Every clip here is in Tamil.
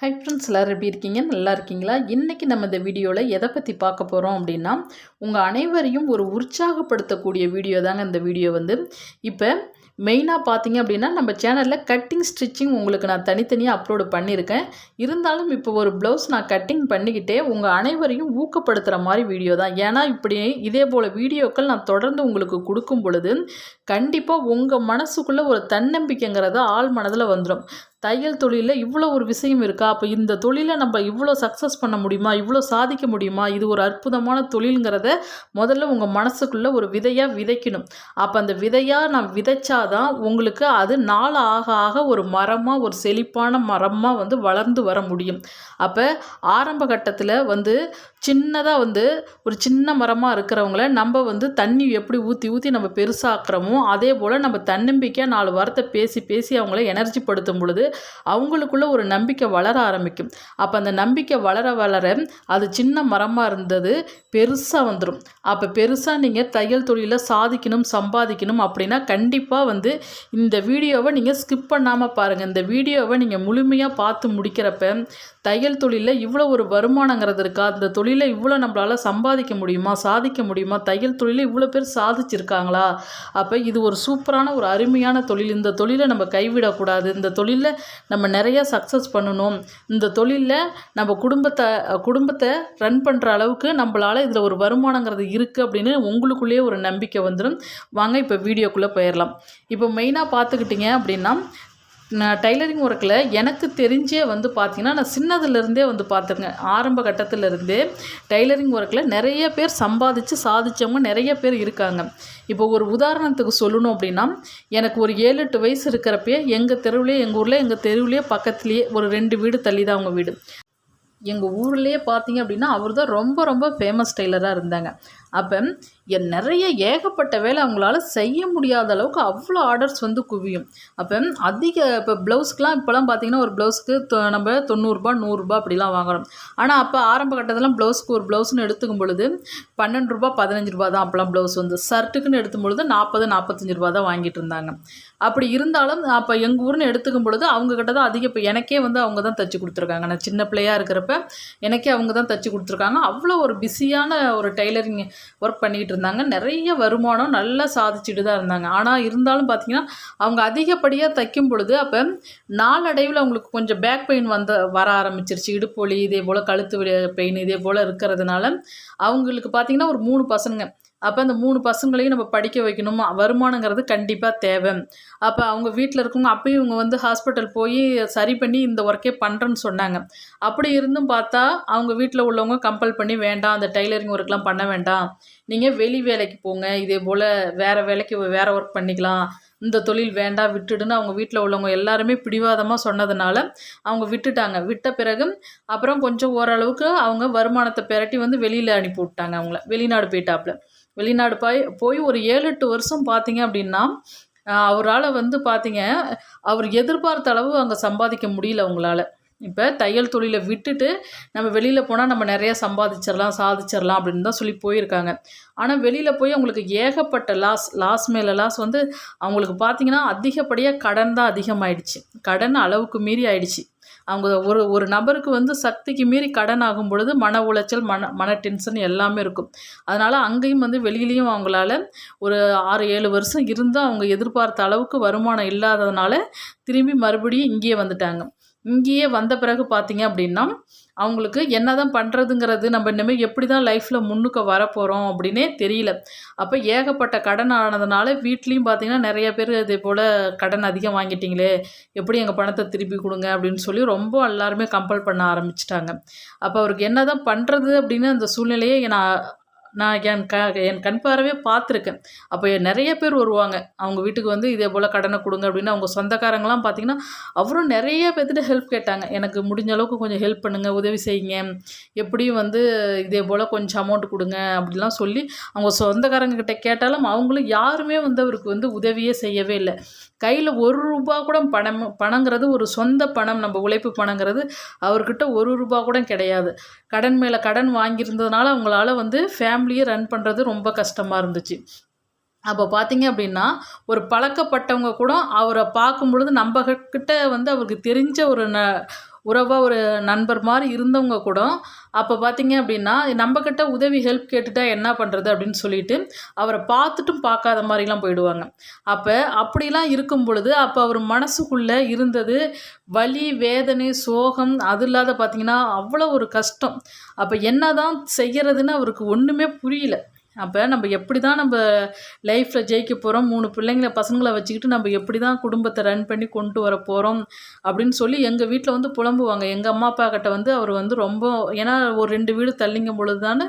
ஹை ஃப்ரெண்ட்ஸ் எல்லோரும் எப்படி இருக்கீங்க? நல்லா இருக்கீங்களா? இன்றைக்கி நம்ம இந்த வீடியோவில் எதை பற்றி பார்க்க போகிறோம் அப்படின்னா உங்கள் அனைவரையும் ஒரு உற்சாகப்படுத்தக்கூடிய வீடியோ தாங்க இந்த வீடியோ வந்து. இப்போ மெயினாக பார்த்தீங்க அப்படின்னா நம்ம சேனலில் கட்டிங் ஸ்டிச்சிங் உங்களுக்கு நான் தனித்தனியாக அப்லோடு பண்ணியிருக்கேன். இருந்தாலும் இப்போ ஒரு ப்ளவுஸ் நான் கட்டிங் பண்ணிக்கிட்டே உங்கள் அனைவரையும் ஊக்கப்படுத்துகிற மாதிரி வீடியோ தான். ஏன்னா இப்படி இதே போல் வீடியோக்கள் நான் தொடர்ந்து உங்களுக்கு கொடுக்கும் பொழுது கண்டிப்பாக உங்கள் மனசுக்குள்ளே ஒரு தன்னம்பிக்கைங்கிறத ஆள் மனதில் வந்துடும் தையல் தொழிலில் இவ்வளோ ஒரு விஷயம் இருக்கா? அப்போ இந்த தொழிலை நம்ம இவ்வளோ சக்ஸஸ் பண்ண முடியுமா? இவ்வளோ சாதிக்க முடியுமா? இது ஒரு அற்புதமான தொழிலுங்கிறத முதல்ல உங்கள் மனசுக்குள்ளே ஒரு விதையாக விதைக்கணும். அப்போ அந்த விதையாக நான் விதைச்சாதான் உங்களுக்கு அது நாள் ஆக ஆக ஒரு மரமாக ஒரு செழிப்பான மரமாக வந்து வளர்ந்து வர முடியும். அப்போ ஆரம்ப கட்டத்தில் வந்து சின்னதாக வந்து ஒரு சின்ன மரமாக இருக்கிறவங்கள நம்ம வந்து தண்ணி எப்படி ஊற்றி ஊற்றி நம்ம பெருசாக்குறோமோ அதே போல் நம்ம தன்னம்பிக்கையாக நாலு வாரத்தை பேசி பேசி அவங்கள எனர்ஜி படுத்தும் பொழுது அவங்களுக்குள்ள ஒரு நம்பிக்கை வளர ஆரம்பிக்கும். அப்போ அந்த நம்பிக்கை வளர வளர அது சின்ன மரமாக இருந்தது பெருசாக வந்துடும் அப்போ பெருசாக நீங்கள் தையல் தொழிலில் சாதிக்கணும் சம்பாதிக்கணும் அப்படின்னா கண்டிப்பாக வந்து இந்த வீடியோவை நீங்கள் ஸ்கிப் பண்ணாமல் பாருங்கள் இந்த வீடியோவை நீங்கள் முழுமையாக பார்த்து முடிக்கிறப்ப தையல் தொழிலில் இவ்வளோ ஒரு வருமானங்கிறது இருக்கா? அந்த தொழிலை இவ்வளோ நம்மளால் சம்பாதிக்க முடியுமா? சாதிக்க முடியுமா? தையல் தொழிலில் இவ்வளோ பேர் சாதிச்சிருக்காங்களா? அப்போ இது ஒரு சூப்பரான ஒரு அருமையான தொழில். இந்த தொழிலை நம்ம கைவிடக்கூடாது. இந்த தொழிலில் நம்ம நிறைய சக்ஸஸ் பண்ணணும். இந்த தொழிலில் நம்ம குடும்பத்தை குடும்பத்தை ரன் பண்ணுற அளவுக்கு நம்மளால் இதில் ஒரு வருமானங்கிறது இருக்குது அப்படின்னு உங்களுக்குள்ளேயே ஒரு நம்பிக்கை வந்துடும் வாங்க இப்போ வீடியோக்குள்ளே போயிடலாம் இப்போ மெயினாக பார்த்துக்கிட்டிங்க அப்படின்னா நான் டைலரிங் ஒர்க்கில் எனக்கு தெரிஞ்சே வந்து பார்த்திங்கன்னா நான் சின்னதுலேருந்தே வந்து பார்த்துருங்க ஆரம்ப கட்டத்திலேருந்தே டைலரிங் ஒர்க்கில் நிறைய பேர் சம்பாதிச்சு சாதித்தவங்க நிறைய பேர் இருக்காங்க. இப்போ ஒரு உதாரணத்துக்கு சொல்லணும் அப்படின்னா எனக்கு ஒரு ஏழு எட்டு வயசு இருக்கிறப்பயே எங்கள் தெருவுலேயே எங்கள் ஊரில் எங்கள் தெருவுலேயே பக்கத்துலேயே ஒரு ரெண்டு வீடு தள்ளி தான் அவங்க வீடு. எங்கள் ஊர்லேயே பார்த்தீங்க அப்படின்னா அவர் தான் ரொம்ப ரொம்ப ஃபேமஸ் டெய்லராக இருந்தாங்க. அப்போ என் நிறைய ஏகப்பட்ட வேலை அவங்களால செய்ய முடியாத அளவுக்கு அவ்வளோ ஆர்டர்ஸ் வந்து குவியும். அப்போ அதிக இப்போ ப்ளவுஸ்க்கெலாம் இப்போலாம் பார்த்தீங்கன்னா ஒரு ப்ளவுஸ்க்கு நம்ம தொண்ணூறுரூபா நூறுரூபா அப்படிலாம் வாங்குகிறோம் ஆனால் அப்போ ஆரம்ப கட்டத்தில் ப்ளவுஸ்க்கு ஒரு ப்ளவுஸ்னு எடுத்துக்கும் பொழுது பன்னெண்டு ரூபா பதினஞ்சு ரூபா தான் அப்போலாம் ப்ளவுஸ் வந்து. ஷர்ட்டுக்குன்னு எடுத்தும் பொழுது நாற்பது நாற்பத்தஞ்சு ரூபா தான் வாங்கிட்டு இருந்தாங்க. அப்படி இருந்தாலும் அப்போ எங்கள் ஊர்னு எடுத்துக்கும் பொழுது அவங்க கிட்ட தான் அதிக இப்போ எனக்கே வந்து அவங்க தான் தைச்சி கொடுத்துருக்காங்க. நான் சின்ன பிள்ளையாக இருக்கிறப்ப எனக்கே அவங்க தான் தைச்சி கொடுத்துருக்காங்க. அவ்வளோ ஒரு பிஸியான ஒரு டெய்லரிங் ஒர்க் பண்ணிக்கிட்டு இருந்தாங்க நிறைய வருமானம் நல்லா சாதிச்சுட்டு தான் இருந்தாங்க. ஆனால் இருந்தாலும் பார்த்திங்கன்னா அவங்க அதிகப்படியாக தைக்கும் பொழுது அப்போ நாளடைவில் அவங்களுக்கு கொஞ்சம் பேக் பெயின் வந்து வர ஆரம்பிச்சிருச்சு. இடுப்பு வலி இதே போல் கழுத்து பெயின் இதே போல் இருக்கிறதுனால அவங்களுக்கு பார்த்திங்கன்னா ஒரு மூணு பசங்க. அப்போ அந்த மூணு பசங்களையும் நம்ம படிக்க வைக்கணும்? வருமானங்கிறது கண்டிப்பாக தேவை. அப்போ அவங்க வீட்டில் இருக்கவங்க அப்பயும் இவங்க வந்து ஹாஸ்பிட்டல் போய் சரி பண்ணி இந்த ஒர்க்கே பண்ணுறேன்னு சொன்னாங்க. அப்படி இருந்தும் பார்த்தா அவங்க வீட்டில் உள்ளவங்க கம்பல் பண்ணி வேண்டாம் அந்த டைலரிங் ஒர்க்லாம் பண்ண வேண்டாம். நீங்கள் வெளி வேலைக்கு போங்க இதே போல் வேறு வேலைக்கு வேறு ஒர்க் பண்ணிக்கலாம். இந்த தொழில் வேண்டாம் விட்டுடுன்னு அவங்க வீட்டில் உள்ளவங்க எல்லாருமே பிடிவாதமாக சொன்னதுனால அவங்க விட்டுட்டாங்க. விட்ட பிறகு அப்புறம் கொஞ்சம் ஓரளவுக்கு அவங்க வருமானத்தை பெரட்டி வந்து வெளியில் அனுப்பி விட்டாங்க அவங்கள. வெளிநாடு போயிட்டாப்புல. வெளிநாடு போய் போய் ஒரு ஏழு எட்டு வருஷம் பார்த்தீங்க அப்படின்னா அவரால் வந்து பார்த்தீங்க அவர் எதிர்பார்த்த அளவு அங்கே சம்பாதிக்க முடியல அவங்களால. இப்போ தையல் தொழிலை விட்டுட்டு நம்ம வெளியில் போனால் நம்ம நிறையா சம்பாதிச்சிடலாம் சாதிச்சிடலாம் அப்படின்னு தான் சொல்லி போயிருக்காங்க. ஆனால் வெளியில் போய் அவங்களுக்கு ஏகப்பட்ட லாஸ் லாஸ் மேலே லாஸ் வந்து அவங்களுக்கு பார்த்திங்கன்னா அதிகப்படியாக கடன் தான் அதிகமாகிடுச்சு கடன் அளவுக்கு மீறி ஆயிடுச்சு. அவங்க ஒரு ஒரு நபருக்கு வந்து சக்திக்கு மீறி கடன் ஆகும் பொழுது மன உளைச்சல் மன மன டென்ஷன் எல்லாமே இருக்கும். அதனால் அங்கேயும் வந்து வெளியிலையும் அவங்களால ஒரு ஆறு ஏழு வருஷம் இருந்தும் அவங்க எதிர்பார்த்த அளவுக்கு வருமானம் இல்லாததுனால திரும்பி மறுபடியும் இங்கேயே வந்துட்டாங்க. இங்கேயே வந்த பிறகு பார்த்தீங்க அப்படின்னா அவங்களுக்கு என்ன தான் பண்ணுறதுங்கிறது நம்ம இனிமேல் எப்படி தான் லைஃப்பில் முன்னுக்கு வரப்போகிறோம் அப்படின்னே தெரியல. அப்போ ஏகப்பட்ட கடன் ஆனதுனால வீட்லேயும் பார்த்திங்கன்னா நிறைய பேர் இதே போல் கடன் அதிகம் வாங்கிட்டீங்களே எப்படி எங்கள் பணத்தை திருப்பி கொடுங்க அப்படின்னு சொல்லி ரொம்ப எல்லாருமே கம்பல் பண்ண ஆரம்பிச்சிட்டாங்க. அப்போ அவருக்கு என்ன தான் பண்ணுறது அப்படின்னு அந்த சூழ்நிலையை நான் நான் என் க என் கண் பார்வையே பார்த்துருக்கேன். அப்போ நிறைய பேர் வருவாங்க. அவங்க வீட்டுக்கு வந்து இதே போல் கடனை கொடுங்க அப்படின்னு அவங்க சொந்தக்காரங்களாம் பார்த்திங்கன்னா அவரும் நிறைய பேர்த்துட்டு ஹெல்ப் கேட்டாங்க. எனக்கு முடிஞ்ச அளவுக்கு கொஞ்சம் ஹெல்ப் பண்ணுங்கள் உதவி செய்யுங்க. எப்படியும் வந்து இதே போல் கொஞ்சம் அமௌண்ட் கொடுங்க அப்படிலாம் சொல்லி அவங்க சொந்தக்காரங்கக்கிட்ட கேட்டாலும் அவங்களும் யாருமே வந்து அவருக்கு வந்து உதவியே செய்யவே இல்லை. கையில் ஒரு ரூபா கூட பணம் பணங்கிறது ஒரு சொந்த பணம் நம்ம உழைப்பு பணங்கிறது அவர்கிட்ட ஒரு ரூபா கூட கிடையாது. கடன் மேலே கடன் வாங்கியிருந்ததுனால அவங்களால வந்து ஃபேமிலியை ரன் பண்ணுறது ரொம்ப கஷ்டமாக இருந்துச்சு. அப்போ பார்த்தீங்க அப்படின்னா ஒரு பழக்கப்பட்டவங்க கூட அவரை பார்க்கும் பொழுது நம்ம வந்து அவருக்கு தெரிஞ்ச ஒரு ந உறவாக ஒரு நண்பர் மாதிரி இருந்தவங்க கூட அப்போ பார்த்தீங்க அப்படின்னா நம்மக்கிட்ட உதவி ஹெல்ப் கேட்டுட்டா என்ன பண்ணுறது அப்படின்னு சொல்லிட்டு அவரை பார்த்துட்டும் பார்க்காத மாதிரிலாம் போயிடுவாங்க. அப்போ அப்படிலாம் இருக்கும் பொழுது அப்போ அவர் மனசுக்குள்ளே இருந்தது வலி வேதனை சோகம் அது இல்லாத பார்த்தீங்கன்னா அவ்வளோ ஒரு கஷ்டம். அப்போ என்ன தான் செய்கிறதுன்னு அவருக்கு ஒன்றுமே புரியல. அப்போ நம்ம எப்படி தான் நம்ம லைஃப்பில் ஜெயிக்க போகிறோம் மூணு பிள்ளைங்கள பசங்களை வச்சுக்கிட்டு நம்ம எப்படி தான் குடும்பத்தை ரன் பண்ணி கொண்டு வர போகிறோம் அப்படின்னு சொல்லி எங்கள் வீட்டில் வந்து புலம்புவாங்க. எங்கள் அம்மா அப்பா கிட்ட வந்து அவர் வந்து ரொம்ப ஏன்னா ஒரு ரெண்டு வீடு தள்ளிங்கும் பொழுது தானே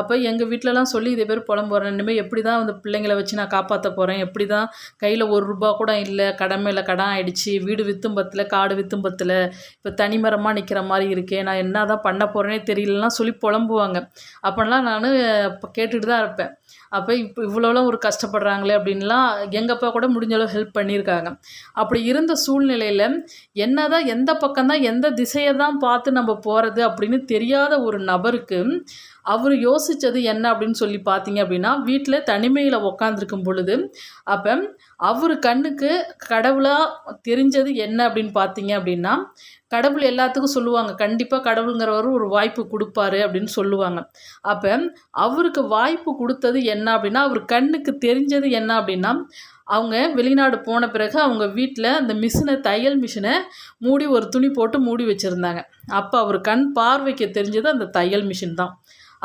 அப்போ எங்கள் வீட்டிலலாம் சொல்லி இதே பேர் புலம்புறேன் இனிமேல் எப்படி தான் வந்து பிள்ளைங்கள வச்சு நான் காப்பாற்ற போகிறேன் எப்படி தான் கையில் ஒரு ரூபா கூட இல்லை கடன் மேலே கடன் ஆகிடுச்சி வீடு வித்தும் பத்தில் காடு வித்தும் பத்தில் இப்போ தனிமரமாக நிற்கிற மாதிரி இருக்கே நான் என்ன தான் பண்ண போகிறேனே தெரியலலாம் சொல்லி புலம்புவாங்க. அப்போல்லாம் நான் கேட்டுகிட்டு கேட்டுட்டு தான் இருப்பேன் அப்போ இப்போ இவ்வளோலாம் ஒரு கஷ்டப்படுறாங்களே அப்படின்லாம் எங்கள் அப்பா கூட முடிஞ்ச அளவு ஹெல்ப் பண்ணியிருக்காங்க. அப்படி இருந்த சூழ்நிலையில் என்ன தான் எந்த பக்கம்தான் எந்த திசையை தான் பார்த்து நம்ம போகிறது அப்படின்னு தெரியாத ஒரு நபருக்கு அவர் யோசித்தது என்ன அப்படின்னு சொல்லி பார்த்தீங்க அப்படின்னா வீட்டில் தனிமையில் உக்காந்துருக்கும் பொழுது அப்போ அவர் கண்ணுக்கு கடவுளாக தெரிஞ்சது என்ன அப்படின்னு பார்த்தீங்க அப்படின்னா கடவுள் எல்லாத்துக்கும் சொல்லுவாங்க. கண்டிப்பாக கடவுளுங்கிறவர் ஒரு வாய்ப்பு கொடுப்பாரு அப்படின்னு சொல்லுவாங்க. அப்போ அவருக்கு வாய்ப்பு கொடுத்தது என்ன அப்படின்னா அவர் கண்ணுக்கு தெரிஞ்சது என்ன அப்படின்னா அவங்க வெளிநாடு போன பிறகு அவங்க வீட்டில் அந்த மிஷினை தையல் மிஷினை மூடி ஒரு துணி போட்டு மூடி வச்சுருந்தாங்க. அப்போ அவர் கண் பார்வைக்கு தெரிஞ்சது அந்த தையல் மிஷின் தான்.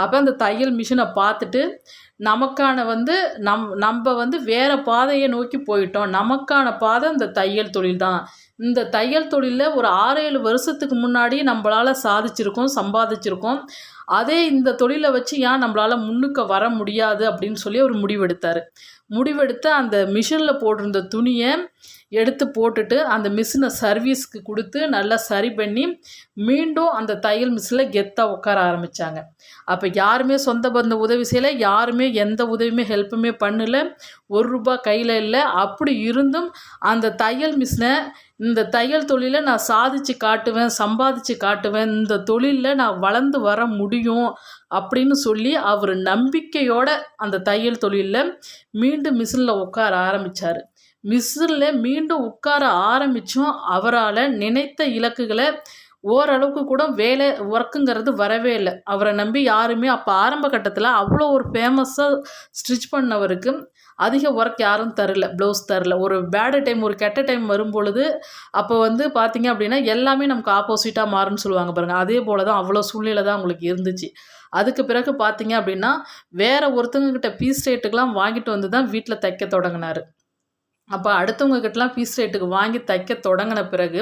அப்போ அந்த தையல் மிஷினை பார்த்துட்டு நமக்கான வந்து நம் நம்ம வந்து வேறு பாதையை நோக்கி போயிட்டோம். நமக்கான பாதை இந்த தையல் தொழில் தான். இந்த தையல் தொழிலில் ஒரு ஆறு ஏழு வருஷத்துக்கு முன்னாடி நம்மளால் சாதிச்சிருக்கோம் சம்பாதிச்சிருக்கோம். அதே இந்த தொழிலை வச்சு ஏன் நம்மளால் முன்னுக்கு வர முடியாது அப்படின்னு சொல்லி அவர் முடிவெடுத்தார். முடிவெடுத்து அந்த மிஷினில் போட்டிருந்த துணியை எடுத்து போட்டுட்டு அந்த மிஷினை சர்வீஸ்க்கு கொடுத்து நல்லா சரி பண்ணி மீண்டும் அந்த தையல் மிஷினில் கெத்தாக உட்கார ஆரம்பித்தாங்க அப்போ யாருமே சொந்த பந்த உதவி செய்யலை யாருமே எந்த உதவியுமே ஹெல்ப்புமே பண்ணல. ஒரு ரூபா கையில் இல்லை. அப்படி இருந்தும் அந்த தையல் மிஷினை இந்த தையல் தொழிலை நான் சாதித்து காட்டுவேன் சம்பாதிச்சு காட்டுவேன் இந்த தொழிலில் நான் வளர்ந்து வர முடியும் அப்படின்னு சொல்லி அவர் நம்பிக்கையோடு அந்த தையல் தொழிலில் மீண்டும் மிஷினில் உட்கார ஆரம்பித்தார் மிஸ்ரில் மீண்டும் உட்கார ஆரம்பித்தும் அவரால் நினைத்த இலக்குகளை ஓரளவுக்கு கூட வேலை ஒர்க்குங்கிறது வரவே இல்லை. அவரை நம்பி யாருமே அப்போ ஆரம்ப கட்டத்தில் அவ்வளோ ஒரு ஃபேமஸாக ஸ்டிச் பண்ணவருக்கு அதிக ஒர்க் யாரும் தரல ப்ளவுஸ் தரல. ஒரு பேடு டைம் ஒரு கெட்ட டைம் வரும் பொழுது அப்போ வந்து பார்த்திங்க அப்படின்னா எல்லாமே நமக்கு ஆப்போசிட்டாக மாறும்னு சொல்லுவாங்க பாருங்கள் அதே போல் தான் அவ்வளோ சூழ்நிலை தான் உங்களுக்கு இருந்துச்சு. அதுக்கு பிறகு பார்த்தீங்க அப்படின்னா வேறு ஒருத்தவங்கக்கிட்ட பீஸ் ரேட்டுக்கெலாம் வாங்கிட்டு வந்து தான் வீட்டில் தைக்க தொடங்கினார். அப்போ அடுத்தவங்க கிட்டலாம் பீஸ் ரேட்டுக்கு வாங்கி தைக்க தொடங்கின பிறகு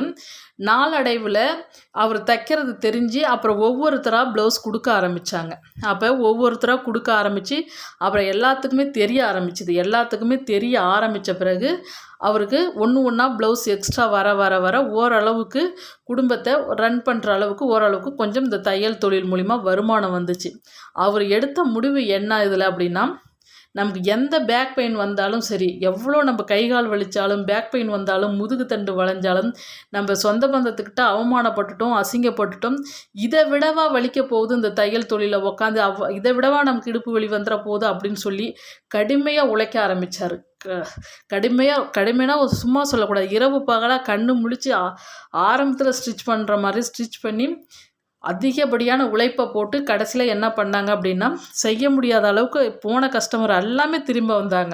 நாளடைவில் அவர் தைக்கிறது தெரிஞ்சு அப்புறம் ஒவ்வொருத்தராக ப்ளவுஸ் கொடுக்க ஆரம்பித்தாங்க அப்போ ஒவ்வொருத்தராக கொடுக்க ஆரம்பித்து அப்புறம் எல்லாத்துக்குமே தெரிய ஆரம்பிச்சுது. எல்லாத்துக்குமே தெரிய ஆரம்பித்த பிறகு அவருக்கு ஒன்று ஒன்றா ப்ளவுஸ் எக்ஸ்ட்ரா வர வர வர ஓரளவுக்கு குடும்பத்தை ரன் பண்ணுற அளவுக்கு ஓரளவுக்கு கொஞ்சம் இந்த தையல் தொழில் மூலிமா வருமானம் வந்துச்சு. அவர் எடுத்த முடிவு என்ன இதில் அப்படின்னா நமக்கு எந்த பேக் பெயின் வந்தாலும் சரி எவ்வளோ நம்ம கை கால் வலித்தாலும் பேக் பெயின் வந்தாலும் முதுகு தண்டு வளைஞ்சாலும் நம்ம சொந்த பந்தத்துக்கிட்ட அவமானப்பட்டுட்டோம் அசிங்கப்பட்டுட்டோம் இதை விடவா வலிக்க போகுது இந்த தையல் தொழிலில் உட்காந்து அவ் இதை விடவா நமக்கு இடுப்பு வலி வந்துட போகுது அப்படின்னு சொல்லி கடுமையாக உழைக்க ஆரம்பித்தார் கடுமையாக கடுமையாக சும்மா சொல்லக்கூடாது. இரவு பகலாக கண்ணு முழிச்சு ஆரம்பத்தில் ஸ்டிச் பண்ணுற மாதிரி ஸ்டிச் பண்ணி அதிகப்படியான உழைப்பை போட்டு கடைசியில் என்ன பண்ணாங்க அப்படின்னா செய்ய முடியாத அளவுக்கு போன கஸ்டமர் எல்லாமே திரும்ப வந்தாங்க.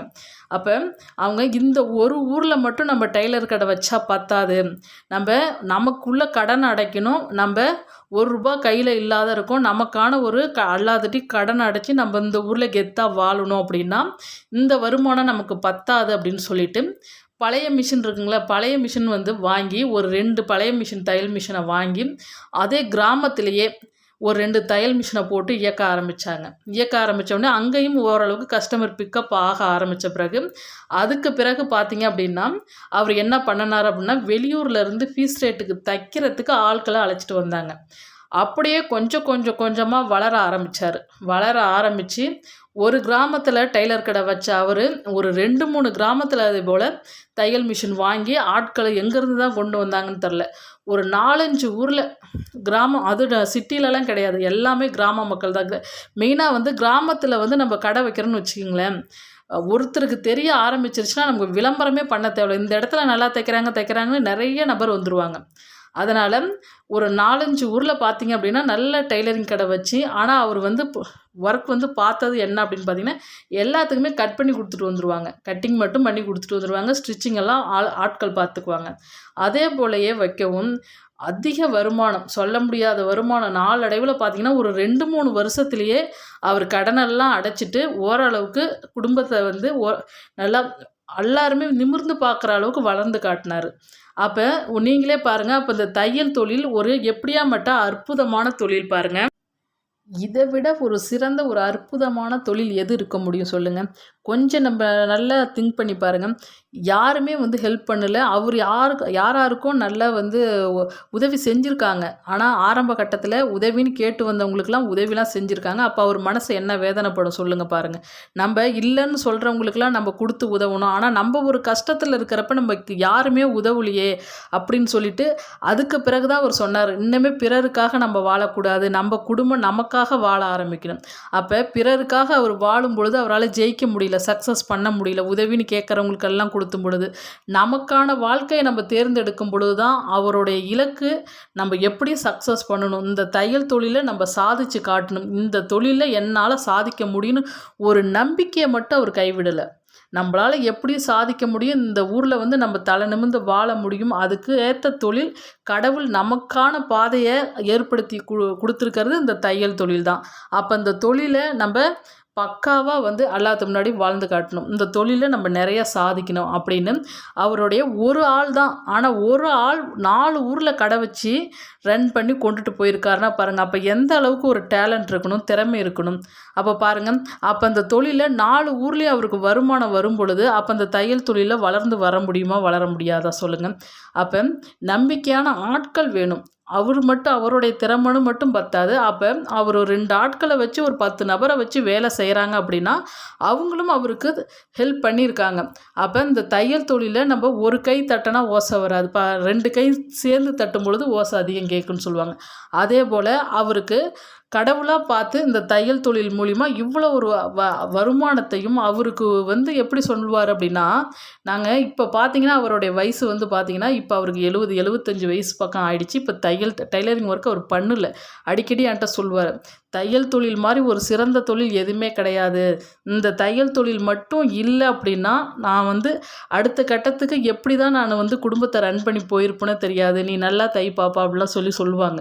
அப்போ அவங்க இந்த ஒரு ஊரில் மட்டும் நம்ம டெய்லர் கடை வச்சா பத்தாது. நம்ம நமக்குள்ளே கடன் அடைக்கணும். நம்ம ஒரு ரூபா கையில் இல்லாத இருக்கும். நமக்கான ஒரு க அல்லாதட்டி கடன் அடைச்சி நம்ம இந்த ஊரில் கெத்தாக வாழணும் அப்படின்னா இந்த வருமானம் நமக்கு பத்தாது அப்படின்னு சொல்லிட்டு பழைய மிஷின் இருக்குங்களா பழைய மிஷின் வந்து வாங்கி ஒரு ரெண்டு பழைய மிஷின் தையல் மிஷினை வாங்கி அதே கிராமத்திலேயே ஒரு ரெண்டு தையல் மிஷினை போட்டு இயக்க ஆரம்பித்தாங்க இயக்க ஆரம்பித்தோடனே அங்கேயும் ஓரளவுக்கு கஸ்டமர் பிக்கப் ஆக ஆரம்பித்த பிறகு அதுக்கு பிறகு பார்த்தீங்க அப்படின்னா அவர் என்ன பண்ணினார் அப்படின்னா வெளியூர்லேருந்து ஃபீஸ் ரேட்டுக்கு தைக்கிறதுக்கு ஆட்களை அழைச்சிட்டு வந்தாங்க. அப்படியே கொஞ்சம் கொஞ்சம் கொஞ்சமாக வளர ஆரம்பித்தார் வளர ஆரம்பித்து ஒரு கிராமத்தில் டெய்லர் கடை வச்ச அவர் ஒரு ரெண்டு மூணு கிராமத்தில் அதே போல் தையல் மிஷின் வாங்கி ஆட்களை எங்கேருந்து தான் கொண்டு வந்தாங்கன்னு தெரில ஒரு நாலஞ்சு ஊரில் கிராமம் அது சிட்டிலலாம் கிடையாது. எல்லாமே கிராம மக்கள் தான். மெயினாக வந்து கிராமத்தில் வந்து நம்ம கடை வைக்கிறோன்னு வச்சுக்கிங்களேன். ஒருத்தருக்கு தெரிய ஆரம்பிச்சிருச்சுன்னா நமக்கு விளம்பரமே பண்ண தேவையில்ல. இந்த இடத்துல நல்லா தைக்கிறாங்க தைக்கிறாங்கன்னு நிறைய நபர் வந்துடுவாங்க அதனால் ஒரு நாலஞ்சு ஊரில் பார்த்தீங்க அப்படின்னா நல்ல டெய்லரிங் கடை வச்சு ஆனால் அவர் வந்து ஒர்க் வந்து பார்த்தது என்ன அப்படின்னு பார்த்தீங்கன்னா எல்லாத்துக்குமே கட் பண்ணி கொடுத்துட்டு வந்துடுவாங்க கட்டிங் மட்டும் பண்ணி கொடுத்துட்டு வந்துடுவாங்க ஸ்டிச்சிங் எல்லாம் ஆள் ஆட்கள் பார்த்துக்குவாங்க அதே போலயே வைக்கவும் அதிக வருமானம் சொல்ல முடியாத வருமானம். நாளடைவில் பார்த்தீங்கன்னா ஒரு ரெண்டு மூணு வருஷத்துலேயே அவர் கடனெல்லாம் அடைச்சிட்டு ஓரளவுக்கு குடும்பத்தை வந்து ஓ நல்லா எல்லாருமே நிமிர்ந்து பார்க்குற அளவுக்கு வளர்ந்து காட்டினார். அப்போ நீங்களே பாருங்கள் அப்போ இந்த தையல் தொழில் ஒரு எப்படியா மட்டும் அற்புதமான தொழில் பாருங்கள் இதை விட ஒரு சிறந்த ஒரு அற்புதமான தொழில் எது இருக்க முடியும் சொல்லுங்கள் கொஞ்சம் நம்ம நல்லா திங்க் பண்ணி பாருங்கள் யாருமே வந்து ஹெல்ப் பண்ணலை. அவர் யாருக்கு யார் யாருக்கும் நல்லா வந்து உதவி செஞ்சுருக்காங்க. ஆனால் ஆரம்ப கட்டத்தில் உதவின்னு கேட்டு வந்தவங்களுக்குலாம் உதவிலாம் செஞ்சுருக்காங்க. அப்போ அவர் மனசு என்ன வேதனைப்படும் சொல்லுங்கள் பாருங்கள் நம்ம இல்லைன்னு சொல்கிறவங்களுக்குலாம் நம்ம கொடுத்து உதவணும். ஆனால் நம்ம ஒரு கஷ்டத்தில் இருக்கிறப்ப நமக்கு யாருமே உதவலையே அப்படின்னு சொல்லிட்டு அதுக்கு பிறகு தான் அவர் சொன்னார். இன்னுமே பிறருக்காக நம்ம வாழக்கூடாது. நம்ம குடும்பம் நமக்காக வாழ ஆரம்பிக்கணும். அப்போ பிறருக்காக அவர் வாழும் பொழுது அவரால் ஜெயிக்க முடியல. சக்ஸஸ் பண்ண முடியல உதவின்னு கேட்குறவங்களுக்கெல்லாம் கொடுத்தும் பொழுது நமக்கான வாழ்க்கையை நம்ம தேர்ந்தெடுக்கும் பொழுது தான் அவருடைய இலக்கு நம்ம எப்படி சக்ஸஸ் பண்ணணும் இந்த தையல் தொழிலை நம்ம சாதிச்சு காட்டணும் இந்த தொழிலில் என்னால் சாதிக்க முடியும்னு ஒரு நம்பிக்கையை மட்டும் அவர் கைவிடலை. நம்மளால் எப்படி சாதிக்க முடியும் இந்த ஊரில் வந்து நம்ம தலை நிமிர்ந்து வாழ முடியும் அதுக்கு ஏற்ற தொழில் கடவுள் நமக்கான பாதையை ஏற்படுத்தி கு கொடுத்துருக்கிறது இந்த தையல் தொழில் தான் அப்போ இந்த தொழிலை நம்ம பக்காவாக வந்து எல்லாத்து முன்னாடி வாழ்ந்து காட்டணும். இந்த தொழிலை நம்ம நிறைய சாதிக்கணும் அப்படின்னு அவருடைய ஒரு ஆள் தான். ஆனால் ஒரு ஆள் நாலு ஊரில் கடை வச்சு ரன் பண்ணி கொண்டுட்டு போயிருக்காருன்னா பாருங்கள் அப்போ எந்த அளவுக்கு ஒரு டேலண்ட் இருக்கணும் திறமை இருக்கணும். அப்போ பாருங்கள் அப்போ அந்த தொழிலில் நாலு ஊர்லேயும் அவருக்கு வருமானம் வரும் பொழுது அப்போ அந்த தையல் தொழிலில் வளர்ந்து வர முடியுமா வளர முடியாதா சொல்லுங்கள் அப்போ நம்பிக்கையான ஆட்கள் வேணும். அவர் மட்டும் அவருடைய திறமனு மட்டும் பத்தாது. அப்போ அவர் ஒரு ரெண்டு ஆட்களை வச்சு ஒரு பத்து நபரை வச்சு வேலை செய்கிறாங்க அப்படின்னா அவங்களும் அவருக்கு ஹெல்ப் பண்ணியிருக்காங்க. அப்போ இந்த தையல் தொழிலில் நம்ம ஒரு கை தட்டினா ஓசை வராது. பா ரெண்டு கை சேர்ந்து தட்டும் பொழுது ஓசை அதிகம் கேட்குன்னு சொல்லுவாங்க. அதே போல் அவருக்கு கடவுளாக பார்த்து இந்த தையல் தொழில் மூலிமா இவ்வளோ ஒரு வ வருமானத்தையும் அவருக்கு வந்து எப்படி சொல்லுவார் அப்படின்னா நாங்கள் இப்போ பார்த்தீங்கன்னா அவருடைய வயசு வந்து பார்த்தீங்கன்னா இப்போ அவருக்கு எழுபது எழுபத்தஞ்சு வயசு பக்கம் ஆயிடுச்சு. இப்போ தையல் டைலரிங் ஒர்க் அவர் பண்ணல. அடிக்கடி என்கிட்ட சொல்லுவார் தையல் தொழில் மாதிரி ஒரு சிறந்த தொழில் எதுவுமே கிடையாது. இந்த தையல் தொழில் மட்டும் இல்லை அப்படின்னா நான் வந்து அடுத்த கட்டத்துக்கு எப்படி தான் நான் வந்து குடும்பத்தை ரன் பண்ணி போயிருப்பேனே தெரியாது. நீ நல்லா தை பாப்பா அப்படிலாம் சொல்லி சொல்லுவாங்க.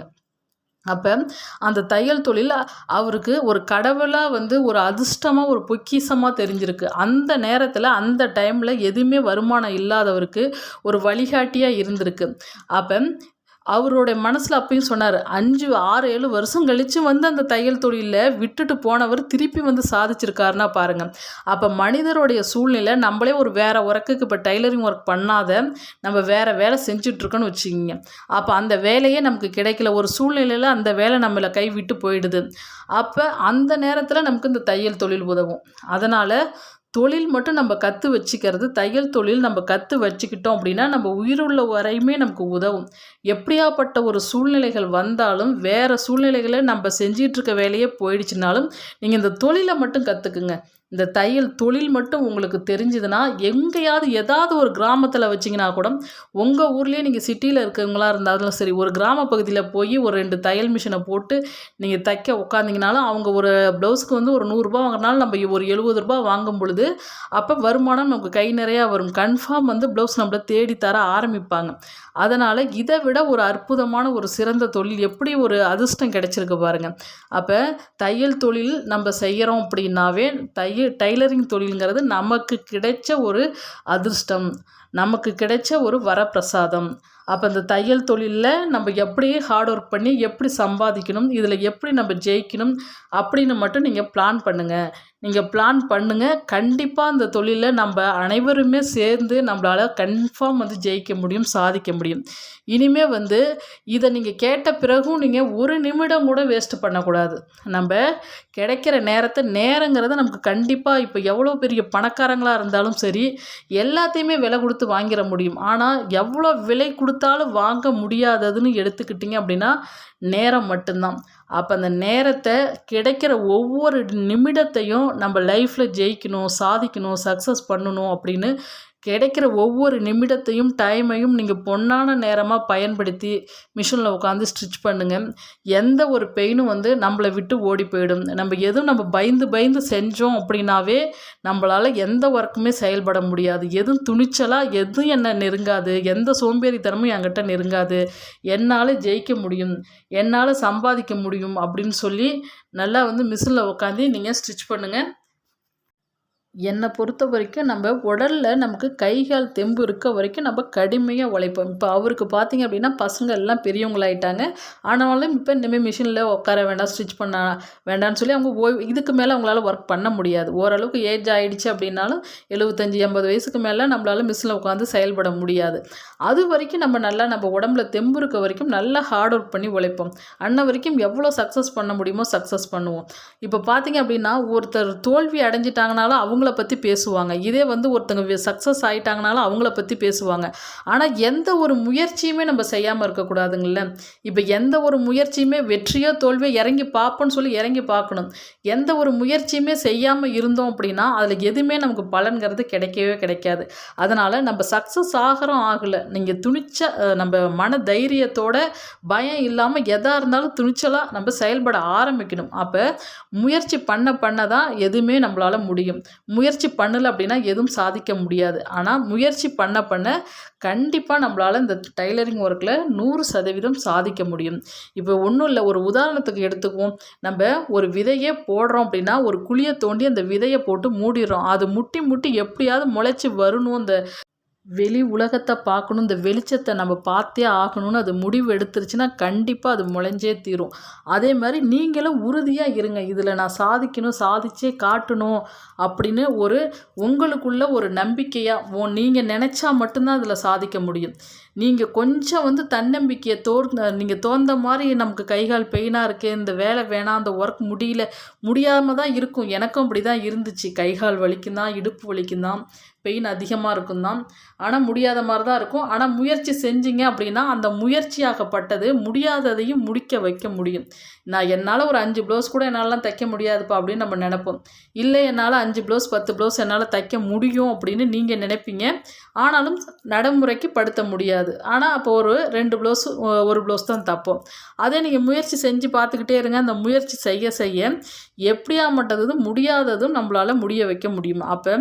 அப்போ அந்த தையல் தொழில் அவருக்கு ஒரு கடவுளாக வந்து ஒரு அதிர்ஷ்டமாக ஒரு பொக்கிஷமாக தெரிஞ்சிருக்கு. அந்த நேரத்தில் அந்த டைமில் எதுவுமே வருமானம் இல்லாதவருக்கு ஒரு வழிகாட்டியாக இருந்திருக்கு. அப்போ அவருடைய மனசில் அப்பயும் சொன்னார் அஞ்சு ஆறு ஏழு வருஷம் கழித்து வந்து அந்த தையல் தொழிலில் விட்டுட்டு போனவர் திருப்பி வந்து சாதிச்சிருக்காருன்னா பாருங்கள் அப்போ மனிதருடைய சூழ்நிலை நம்மளே ஒரு வேறு ஒர்க்குக்கு இப்போ டைலரிங் ஒர்க் பண்ணாத நம்ம வேறு வேலை செஞ்சிட்ருக்கோன்னு வச்சுக்கிங்க. அப்போ அந்த வேலையே நமக்கு கிடைக்கல ஒரு சூழ்நிலையில் அந்த வேலை நம்மளை கை விட்டு போயிடுது. அப்போ அந்த நேரத்தில் நமக்கு இந்த தையல் தொழில் உதவும். அதனால் தொழில் மட்டும் நம்ம கற்று வச்சுக்கிறது தையல் தொழில் நம்ம கற்று வச்சுக்கிட்டோம் அப்படின்னா நம்ம உயிருள்ள வரையுமே நமக்கு உதவும். எப்படியாப்பட்ட ஒரு சூழ்நிலைகள் வந்தாலும் வேறு சூழ்நிலைகளை நம்ம செஞ்சிட்டு இருக்க வேலையே போயிடுச்சுனாலும் நீங்கள் இந்த தொழிலை மட்டும் கற்றுக்குங்க இந்த தையல் தொழில் மட்டும் உங்களுக்கு தெரிஞ்சுதுன்னா எங்கேயாவது ஏதாவது ஒரு கிராமத்தில் வச்சிங்கன்னா கூட உங்கள் ஊர்லேயே நீங்கள் சிட்டியில் இருக்கவங்களா இருந்தாலும் சரி ஒரு கிராம பகுதியில் போய் ஒரு ரெண்டு தையல் மிஷினை போட்டு நீங்கள் தைக்க உட்காந்திங்கனாலும் அவங்க ஒரு ப்ளவுஸுக்கு வந்து ஒரு நூறுரூபா வாங்கினாலும் நம்ம ஒரு எழுபது ரூபா வாங்கும் பொழுது அப்போ வருமானம் நமக்கு கை நிறையா வரும். கன்ஃபார்ம் வந்து ப்ளவுஸ் நம்மளை தேடி தர ஆரம்பிப்பாங்க. அதனால் இதை விட ஒரு அற்புதமான ஒரு சிறந்த தொழில் எப்படி ஒரு அதிர்ஷ்டம் கிடைச்சிருக்கு பாருங்கள் அப்போ தையல் தொழில் நம்ம செய்கிறோம் அப்படின்னாவே தையல் டைலரிங் தொழிலுங்கிறது நமக்கு கிடைச்ச ஒரு அதிர்ஷ்டம். நமக்கு கிடைச்ச ஒரு வரப்பிரசாதம். அப்போ இந்த தையல் தொழிலில் நம்ம எப்படி ஹார்ட் ஒர்க் பண்ணி எப்படி சம்பாதிக்கணும் இதில் எப்படி நம்ம ஜெயிக்கணும் அப்படின்னு மட்டும் நீங்கள் பிளான் பண்ணுங்கள் நீங்கள் பிளான் பண்ணுங்கள் கண்டிப்பாக அந்த தொழிலில் நம்ம அனைவருமே சேர்ந்து நம்மளால் கன்ஃபார்ம் வந்து ஜெயிக்க முடியும் சாதிக்க முடியும். இனிமே வந்து இதை நீங்கள் கேட்ட பிறகும் நீங்கள் ஒரு நிமிடம் கூட வேஸ்ட் பண்ணக்கூடாது. நம்ம கிடைக்கிற நேரத்தை நேரங்கிறத நமக்கு கண்டிப்பாக இப்போ எவ்வளோ பெரிய பணக்காரங்களாக இருந்தாலும் சரி எல்லாத்தையுமே விலை கொடுத்து வாங்கிட முடியும். ஆனால் எவ்வளோ விலை கொடுத்தாலும் வாங்க முடியாததுன்னு எடுத்துக்கிட்டிங்க அப்படின்னா நேரம் மட்டும்தான். அப்போ அந்த நேரத்தை கிடைக்கிற ஒவ்வொரு நிமிடத்தையும் நம்ம லைஃப்பில் ஜெயிக்கணும் சாதிக்கணும் சக்ஸஸ் பண்ணணும் அப்படின்னு கிடைக்கிற ஒவ்வொரு நிமிடத்தையும் டைமையும் நீங்கள் பொன்னான நேரமாக பயன்படுத்தி மிஷினில் உட்காந்து ஸ்டிச் பண்ணுங்கள் எந்த ஒரு பெயினும் வந்து நம்மளை விட்டு ஓடி போயிடும். நம்ம எதுவும் நம்ம பயந்து பயந்து செஞ்சோம் அப்படின்னாவே நம்மளால் எந்த ஒர்க்குமே செயல்பட முடியாது. எதுவும் துணிச்சலாக எதுவும் என்னை நெருங்காது. எந்த சோம்பேறித்தனமும் என்கிட்ட நெருங்காது. என்னால் ஜெயிக்க முடியும். என்னால் சம்பாதிக்க முடியும் அப்படின்னு சொல்லி நல்லா வந்து மிஷினில் உட்காந்து நீங்கள் ஸ்டிச் பண்ணுங்கள் என்னை பொறுத்த வரைக்கும் நம்ம உடலில் நமக்கு கை கால் தெம்பு இருக்க வரைக்கும் நம்ம கடுமையாக உழைப்போம். இப்போ அவருக்கு பார்த்தீங்க அப்படின்னா பசங்க எல்லாம் பெரியவங்களாயிட்டாங்க. ஆனாலும் இப்போ இனிமேல் மிஷினில் உட்கார வேண்டாம் ஸ்டிச் பண்ண வேண்டாம்னு சொல்லி அவங்க ஓய்வு இதுக்கு மேலே அவங்களால ஒர்க் பண்ண முடியாது. ஓரளவுக்கு ஏஜ் ஆகிடுச்சு அப்படின்னாலும் எழுபத்தஞ்சி எண்பது வயசுக்கு மேலே நம்மளால் மிஷினில் உட்காந்து செயல்பட முடியாது. அது வரைக்கும் நம்ம நல்லா நம்ம உடம்புல தெம்பு இருக்க வரைக்கும் நல்லா ஹார்ட் ஒர்க் பண்ணி உழைப்போம். அன்ன வரைக்கும் எவ்வளோ சக்ஸஸ் பண்ண முடியுமோ சக்ஸஸ் பண்ணுவோம். இப்போ பார்த்தீங்க அப்படின்னா ஒருத்தர் தோல்வி அடைஞ்சிட்டாங்கனாலும் அவங்க அவங்கள பற்றி பேசுவாங்க. இதே வந்து ஒருத்தங்க சக்ஸஸ் ஆகிட்டாங்கனாலும் அவங்கள பற்றி பேசுவாங்க. ஆனால் எந்த ஒரு முயற்சியுமே நம்ம செய்யாமல் இருக்கக்கூடாதுங்கள இப்போ எந்த ஒரு முயற்சியுமே வெற்றியோ தோல்வியோ இறங்கி பார்ப்போன்னு சொல்லி இறங்கி பார்க்கணும் எந்த ஒரு முயற்சியுமே செய்யாமல் இருந்தோம் அப்படின்னா அதில் எதுவுமே நமக்கு பலன்கிறது கிடைக்கவே கிடைக்காது. அதனால் நம்ம சக்ஸஸ் ஆகிறோம் ஆகலை. நீங்கள் துணிச்ச நம்ம மன தைரியத்தோட பயம் இல்லாமல் எதாக இருந்தாலும் துணிச்சலாக நம்ம செயல்பட ஆரம்பிக்கணும். அப்போ முயற்சி பண்ண பண்ண தான் எதுவுமே நம்மளால் முடியும். முயற்சி பண்ணலை அப்படின்னா எதுவும் சாதிக்க முடியாது. ஆனால் முயற்சி பண்ண பண்ண கண்டிப்பாக நம்மளால் இந்த டைலரிங் ஒர்க்கில் நூறு சதவீதம் சாதிக்க முடியும். இப்போ ஒன்றும் இல்லை ஒரு உதாரணத்துக்கு எடுத்துக்குவோம். நம்ம ஒரு விதையே போடுறோம் அப்படின்னா ஒரு குழியை தோண்டி அந்த விதையை போட்டு மூடிடுறோம். அது முட்டி முட்டி எப்படியாவது முளைச்சி வரணும் அந்த வெளி உலகத்தை பார்க்கணும் இந்த வெளிச்சத்தை நம்ம பார்த்தே ஆகணும்னு அது முடிவு எடுத்துருச்சுன்னா கண்டிப்பாக அது முளைஞ்சே தீரும். அதே மாதிரி நீங்களும் உறுதியாக இருங்க. இதில் நான் சாதிக்கணும் சாதிச்சே காட்டணும் அப்படின்னு ஒரு உங்களுக்குள்ள ஒரு நம்பிக்கையாக ஓ நீங்கள் நினச்சா மட்டும்தான் அதில் சாதிக்க முடியும். நீங்கள் கொஞ்சம் வந்து தன்னம்பிக்கையை தோர் நீங்கள் தோந்த மாதிரி நமக்கு கைகால் பெயினாக இருக்குது இந்த வேலை வேணாம் அந்த ஒர்க் முடியல முடியாமல் தான் இருக்கும். எனக்கும் அப்படி தான் இருந்துச்சு. கைகால் வலிக்கும் தான் இடுப்பு வலிக்கும் தான் பெயின் அதிகமாக இருக்கும் தான். ஆனால் முடியாத மாதிரி தான் இருக்கும். ஆனால் முயற்சி செஞ்சீங்க அப்படின்னா அந்த முயற்சியாகப்பட்டது முடியாததையும் முடிக்க வைக்க முடியும். நான் என்னால் ஒரு அஞ்சு ப்ளவுஸ் கூட என்னாலலாம் தைக்க முடியாதுப்பா அப்படின்னு நம்ம நினைப்போம். இல்லை என்னால் அஞ்சு ப்ளவுஸ் பத்து ப்ளவுஸ் என்னால் தைக்க முடியும் அப்படின்னு நீங்கள் நினைப்பீங்க. ஆனாலும் நடைமுறைக்கு படுத்த முடியாது. ஆனால் அப்போ ஒரு ரெண்டு ப்ளவுஸ் ஒரு ப்ளவுஸ் தான் தைப்போம். அதே நீங்கள் முயற்சி செஞ்சு பார்த்துக்கிட்டே இருங்க. அந்த முயற்சி செய்ய செய்ய எப்படியா எப்படியாமட்டதும் முடியாததும் நம்மளால் முடிய வைக்க முடியும். அப்போ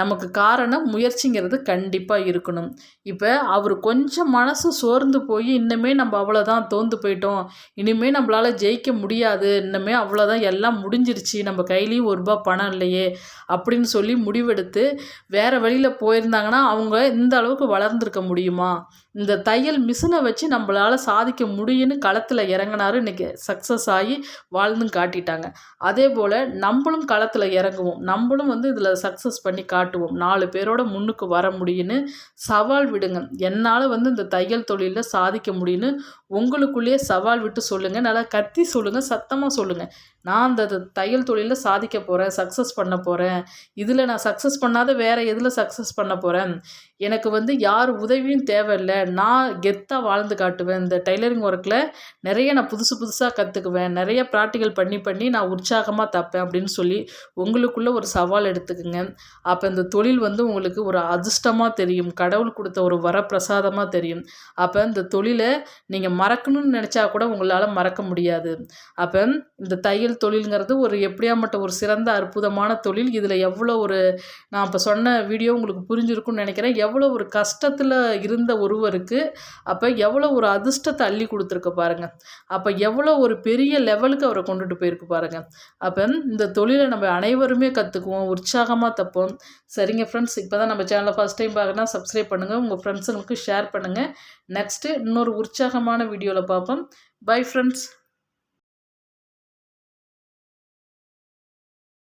நமக்கு காரணம் முயற்சிங்கிறது கண்டிப்பாக இருக்கணும். இப்போ அவர் கொஞ்சம் மனசு சோர்ந்து போய் இன்னுமே நம்ம அவ்வளோதான் தோந்து போயிட்டோம். இனிமேல் நம்மளால் ஜெயிக்க முடியாது. இன்னுமே அவ்வளோதான் எல்லாம் முடிஞ்சிருச்சு. நம்ம கையிலையும் ஒரு ரூபா பணம் இல்லையே. அப்படின்னு சொல்லி முடிவெடுத்து வேறு வழியில் போயிருந்தாங்கன்னா அவங்க இந்த அளவுக்கு வளர்ந்துருக்க முடியுமா? இந்த தையல் மிஷினை வச்சு நம்மளால் சாதிக்க முடியும்னு களத்தில் இறங்கினாரு. இன்றைக்கி சக்ஸஸ் ஆகி வாழ்ந்தும் காட்டிட்டாங்க. அதே போல் நம்மளும் களத்தில் இறங்குவோம். நம்மளும் வந்து இதில் சக்ஸஸ் பண்ணி காட்டுவோம். நாலு பேரோட முன்னுக்கு வர முடியும்னு சவால் விடுங்க. என்னால் வந்து இந்த தையல் தொழிலில் சாதிக்க முடியும்னு உங்களுக்குள்ளேயே சவால் விட்டு சொல்லுங்கள் நல்லா கத்தி சொல்லுங்கள் சத்தமாக சொல்லுங்கள் நான் அந்த தையல் தொழிலில் சாதிக்க போகிறேன் சக்ஸஸ் பண்ண போகிறேன் இதில் நான் சக்ஸஸ் பண்ணாத வேறு எதில் சக்ஸஸ் பண்ண போகிறேன் எனக்கு வந்து யார் உதவியும் தேவையில்லை. நான் கெத்தாக வாழ்ந்து காட்டுவேன். இந்த டைலரிங் ஒர்க்கில் நிறைய நான் புதுசு புதுசாக கற்றுக்குவேன் நிறைய ப்ராக்டிக்கல் பண்ணி பண்ணி நான் உற்சாகமாக தப்பேன் அப்படின்னு சொல்லி உங்களுக்குள்ளே ஒரு சவால் எடுத்துக்குங்க. அப்போ இந்த தொழில் வந்து உங்களுக்கு ஒரு அதிர்ஷ்டமாக தெரியும். கடவுள் கொடுத்த ஒரு வரப்பிரசாதமாக தெரியும். அப்போ இந்த தொழிலை நீங்கள் மறக்கணும்னு நினச்சா கூட உங்களால் மறக்க முடியாது. அப்போ இந்த தையல் தொழிலுங்கிறது ஒரு எப்படியாமட்ட ஒரு சிறந்த அற்புதமான தொழில். இதில் எவ்வளோ ஒரு நான் இப்போ சொன்ன வீடியோ உங்களுக்கு புரிஞ்சிருக்குன்னு நினைக்கிறேன். எவ்வளோ ஒரு கஷ்டத்தில் இருந்த ஒருவருக்கு அப்போ எவ்வளோ ஒரு அதிர்ஷ்டத்தை அள்ளி கொடுத்துருக்கு பாருங்கள் அப்போ எவ்வளோ ஒரு பெரிய லெவலுக்கு அவரை கொண்டுட்டு போயிருக்கு பாருங்கள் அப்போ இந்த தொழிலை நம்ம அனைவருமே கற்றுக்குவோம் உற்சாகமாக தப்போம். சரிங்க ஃப்ரெண்ட்ஸ் இப்போ தான் நம்ம சேனலை ஃபஸ்ட் டைம் பார்க்கணும் சப்ஸ்கிரைப் பண்ணுங்கள் உங்கள் ஃப்ரெண்ட்ஸுங்களுக்கு ஷேர் பண்ணுங்கள் நெக்ஸ்ட்டு இன்னொரு உற்சாகமான வீடியோவில் பார்ப்போம். Bye friends